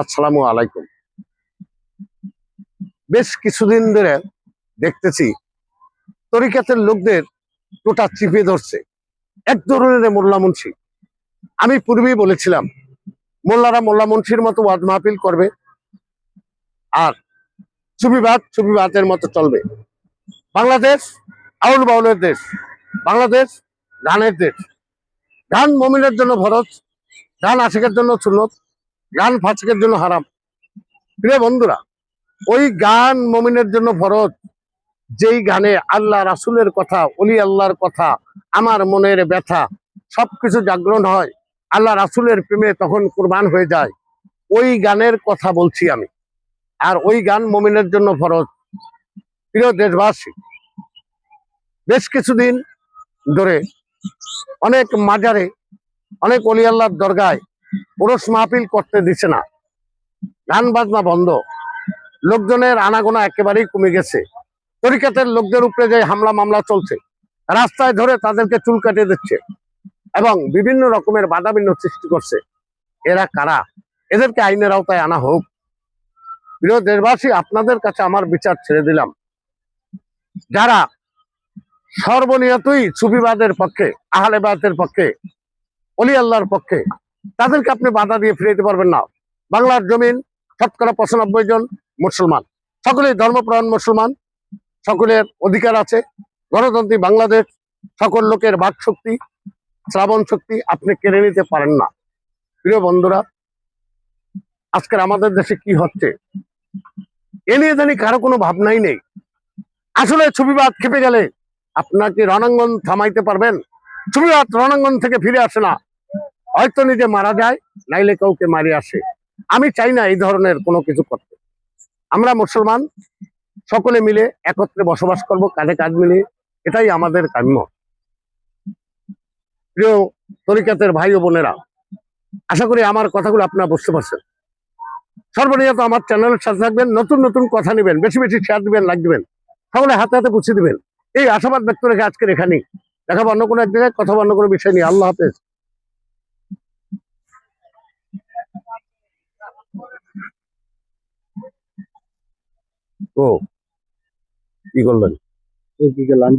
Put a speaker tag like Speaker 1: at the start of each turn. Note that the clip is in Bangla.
Speaker 1: আসসালামু আলাইকুম। বেশ কিছুদিন ধরে দেখতেছি তরিকাতের লোকদের টোটা চিপে ধরছে। এক ধরনের মোল্লা মুন্সি। আমি পূর্বেই বলেছিলাম, মোল্লারা মোল্লা মুন্সির মতো ওয়াজ মাহফিল করবে আর চুবিবাদ চুবিবাদের মতো চলবে। বাংলাদেশ আউল বাউলের দেশ, বাংলাদেশ গানের দেশ। গান মমিনের জন্য ভরত, গান আশিকের জন্য সুন্নত গান ফাঁসিকের জন্য হারাম। প্রিয় বন্ধুরা, ওই গান মমিনের জন্য ফরজ। যেই গানে আল্লাহ রাসুলের কথা অলি আল্লাহর কথা, আমার মনের ব্যথা সবকিছু জাগরণ হয়, আল্লাহ রাসুলের প্রেমে তখন কোরবান হয়ে যায়। ওই গানের কথা বলছি আমি। আর ওই গান মমিনের জন্য ফরজ। প্রিয় দেশবাসী, বেশ কিছুদিন ধরে অনেক মাজারে, অনেক অলি আল্লাহর দরগায় পুরুষ মাহফিল করতে দিচ্ছে না। গান বাজনা বন্ধ। লোকজনের আনাগোনা একেবারেই কমে গেছে। তরিকাতের লোকদের উপরে যে হামলা মামলা চলছে, রাস্তায় ধরে তাদেরকে চুল কাটিয়ে দিচ্ছে এবং বিভিন্ন রকমের বাধাবিঘ্ন সৃষ্টি করছে, এরা কারা? এদেরকে আইনের আওতায় আনা হোক। প্রিয় দেশবাসী, আপনাদের কাছে আমার বিচার ছেড়ে দিলাম। যারা সর্বনিয়তই সুবিবাদের পক্ষে আহলেবাদের পক্ষে, অলি আল্লাহর পক্ষে তাদেরকে আপনি বাধা দিয়ে ফিরে পারবেন না। বাংলার জমিন শতকরা পঁচানব্বই জন মুসলমান। সকলেই ধর্মপ্রাণ মুসলমান। সকলের অধিকার আছে। গণতন্ত্রী বাংলাদেশ সকল লোকের বাক শক্তি, শ্রাবণ শক্তি আপনি কেড়ে নিতে পারেন না। প্রিয় বন্ধুরা, আজকের আমাদের দেশে কি হচ্ছে? এ নিয়ে জানি কারও কোনো ভাবনাই নেই। আসলে ছবিবাদ খেপে গেলে আপনার কি রণাঙ্গন থামাইতে পারবেন। ছবিবাদ রণাঙ্গন থেকে ফিরে আসে না। হয়তো নিজে মারা যায়, নাইলে কাউকে মারি আসে। আমি চাই না এই ধরনের কোনো কিছু করতে। আমরা মুসলমান, সকলে মিলে একত্রে বসবাস করব, কাঁধে কাঁধ মিলিয়ে। এটাই আমাদের কাম্য। প্রিয় তরিকাতের ভাই ও বোনেরা, আশা করি আমার কথাগুলো আপনারা বুঝতে পারছেন। সর্বনিয়ত আমার চ্যানেলের সাথে থাকবেন, নতুন নতুন কথা নেবেন, বেশি বেশি শেয়ার দিবেন লাইক দিবেন সকলে হাতে হাতে পুছে দিবেন। এই আশাবাদ ব্যক্ত রেখে আজকের এখানেই। দেখাবো অন্য কোনো এক জায়গায়, কথা অন্য কোনো বিষয় নিয়ে। আল্লাহ হাফেজ। ও। কি করলেন?
Speaker 2: কি করলাম লাইন